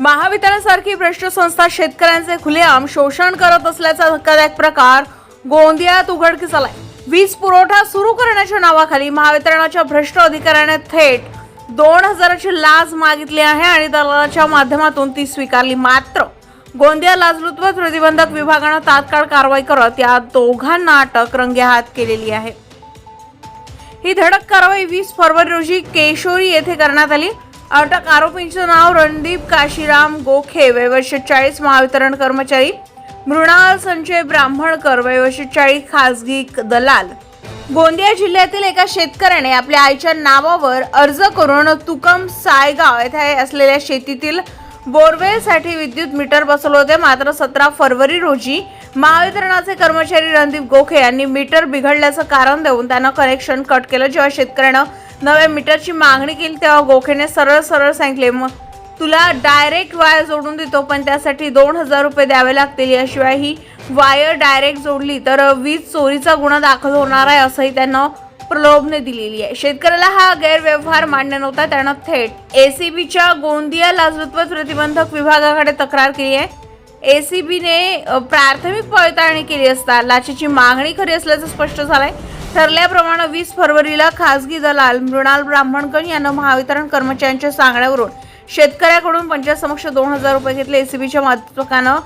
महावितरणसारखी भ्रष्ट संस्था शेतकऱ्यांचे खुलेआम शोषण करत असल्याचा धक्कादायक प्रकार गोंदियात उघडकीस आलाय. वीज पुरवठा सुरू करण्याच्या नावाखाली महावितरणाच्या भ्रष्ट अधिकाऱ्याने थेट दोन हजाराची लाच मागितली आहे आणि दलालाच्या माध्यमातून ती स्वीकारली मात्र. गोंदिया लाचलुचपत प्रतिबंधक विभागानं तात्काळ कारवाई करत या दोघांना अटक रंगेहात केलेली आहे. ही धडक कारवाई वीस फरवरी रोजी केशोरी येथे करण्यात आली. अटक आरोपींचं नाव रणदीप काशीराम गोखे वयवर्ष चाळीस महावितरण कर्मचारी मृणाल संजय ब्राह्मणकर वयवर्ष चाळीस खासगी दलाल. गोंदिया जिल्ह्यातील एका शेतकऱ्याने आपल्या आईच्या नावावर अर्ज करून तुकम सायगाव येथे असलेल्या शेतीतील बोरवेलसाठी विद्युत मीटर बसवले होते. मात्र सतरा फरवरी रोजी महावितरणाचे कर्मचारी रणदीप गोखे यांनी मीटर बिघडल्याचं कारण देऊन त्यानं कनेक्शन कट केलं. जेव्हा शेतकऱ्यानं नव्या मीटरची मागणी केली तेव्हा गोखेने सरळ सरळ सांगितले मग तुला डायरेक्ट वायर जोडून देतो पण त्यासाठी दोन हजार रुपये द्यावे लागतील. याशिवाय ही वायर डायरेक्ट जोडली तर वीज चोरीचा गुन्हा दाखल होणार आहे असंही त्यांना प्रलोभने दिलेली आहे. शेतकऱ्याला हा गैरव्यवहार मान्य नव्हता त्यानं थेट एसीबीच्या गोंदिया लाचलुचपत प्रतिबंधक विभागाकडे तक्रार केली आहे. एसीबीने प्राथमिक पडताळणी केली असता लाचेची मागणी खरी असल्याचं स्पष्ट झालंय. ठरल्याप्रमाणे वीस फरवरीला खासगी दलाल मृणाल ब्राह्मणकर यानं महावितरण कर्मचाऱ्यांच्या सांगण्यावरून शेतकऱ्याकडून पंचायत दोन हजार रुपये घेतले. एसीबीच्या माध्यमानं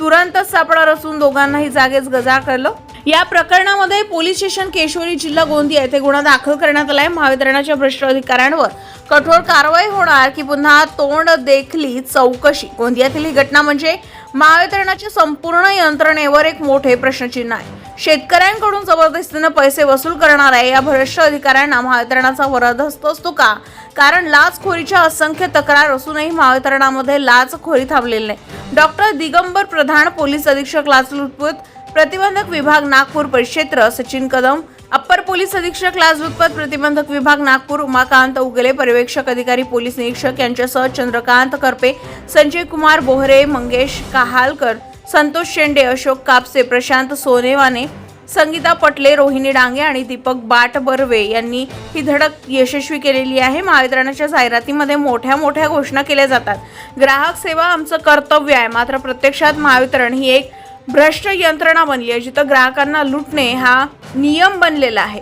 तुरंतच सापडणार असून दोघांनाही जागेच गजाळ कळलं या प्रकरणामध्ये पोलीस स्टेशन केशोरी जिल्हा गोंदिया येथे गुन्हा दाखल करण्यात आलाय. महावितरणाच्या भ्रष्ट अधिकाऱ्यांवर कठोर कारवाई होणार की पुन्हा तोंड देखली चौकशी? गोंदियातील ही घटना म्हणजे महावितरणाच्या संपूर्ण यंत्रणेवर एक मोठे प्रश्नचिन्ह आहे. शेतकऱ्यांकडून जबरदस्तीनं पैसे वसूल करणाऱ्या या भ्रष्ट अधिकाऱ्यांना महावितरणाचा वरदहस्त असतो का कारण लाचखोरीच्या असंख्य तक्रार असूनही महावितरणामध्ये लाचखोरी थांबलेली नाही. डॉक्टर दिगंबर प्रधान पोलीस अधीक्षक लाचलुचपत प्रतिबंधक विभाग नागपूर परिक्षेत्र सचिन कदम अप्पर पोलीस अधीक्षक लाचलुचपत प्रतिबंधक विभाग नागपूर उमाकांत उगले पर्यवेक्षक अधिकारी पोलीस निरीक्षक यांच्यासह चंद्रकांत करपे संजय कुमार बोहरे मंगेश कहालकर संतोष शेंडे अशोक कापसे प्रशांत सोनेवाने संगीता पटले रोहिणी डांगे आणि दीपक बाट बर्वे यांनी ही धडक यशस्वी केलेली आहे. महावितरणाच्या जाहिरातीमध्ये मोठ्या मोठ्या घोषणा केल्या जातात. ग्राहक सेवा आमचं कर्तव्य आहे. मात्र प्रत्यक्षात महावितरण ही एक भ्रष्ट यंत्रणा बनली आहे जिथं ग्राहकांना लुटणे हा नियम बनलेला आहे.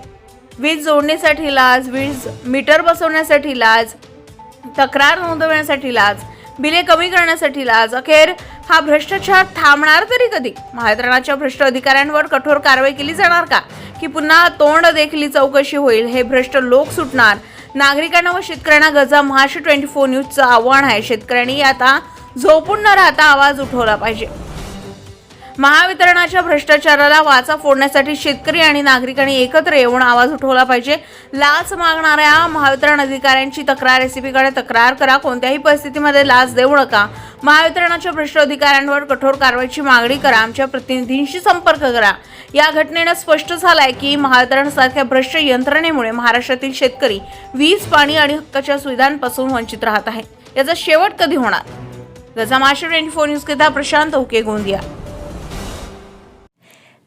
वीज जोडण्यासाठी लाज वीज मीटर बसवण्यासाठी लाज तक्रार नोंदवण्यासाठी लाज बिले कमी करण्यासाठी लाज अखेर हा भ्रष्टाचार थांबणार तरी कधी? महावितरणाच्या भ्रष्ट अधिकाऱ्यांवर कठोर कारवाई केली जाणार का? की पुन्हा तोंड देखली चौकशी होईल हे भ्रष्ट लोक सुटणार? नागरिकांना व शेतकऱ्यांना गजा महाराष्ट्र ट्वेंटी फोर न्यूजचं आव्हान आहे. शेतकऱ्यांनी आता झोपून न राहता आवाज उठवला पाहिजे. महावितरणाच्या भ्रष्टाचाराला वाचा फोडण्यासाठी शेतकरी आणि नागरिकांनी एकत्र येऊन आवाज उठवला पाहिजे. लाच मागणाऱ्या महावितरण अधिकाऱ्यांची तक्रार एसीबीकडे तक्रार करा. कोणत्याही परिस्थितीमध्ये लाच देऊ नका. महावितरणाच्या भ्रष्ट अधिकाऱ्यांवर कठोर कारवाईची मागणी करा. आमच्या प्रतिनिधींशी संपर्क करा. या घटनेनं स्पष्ट झालंय की महावितरण सारख्या भ्रष्ट यंत्रणेमुळे महाराष्ट्रातील शेतकरी वीज पाणी आणि हक्काच्या सुविधांपासून वंचित राहत आहे. याचा शेवट कधी होणार? गजा महाराष्ट्र ट्वेंटी फोर न्यूज किता प्रशांत उके गोंदिया.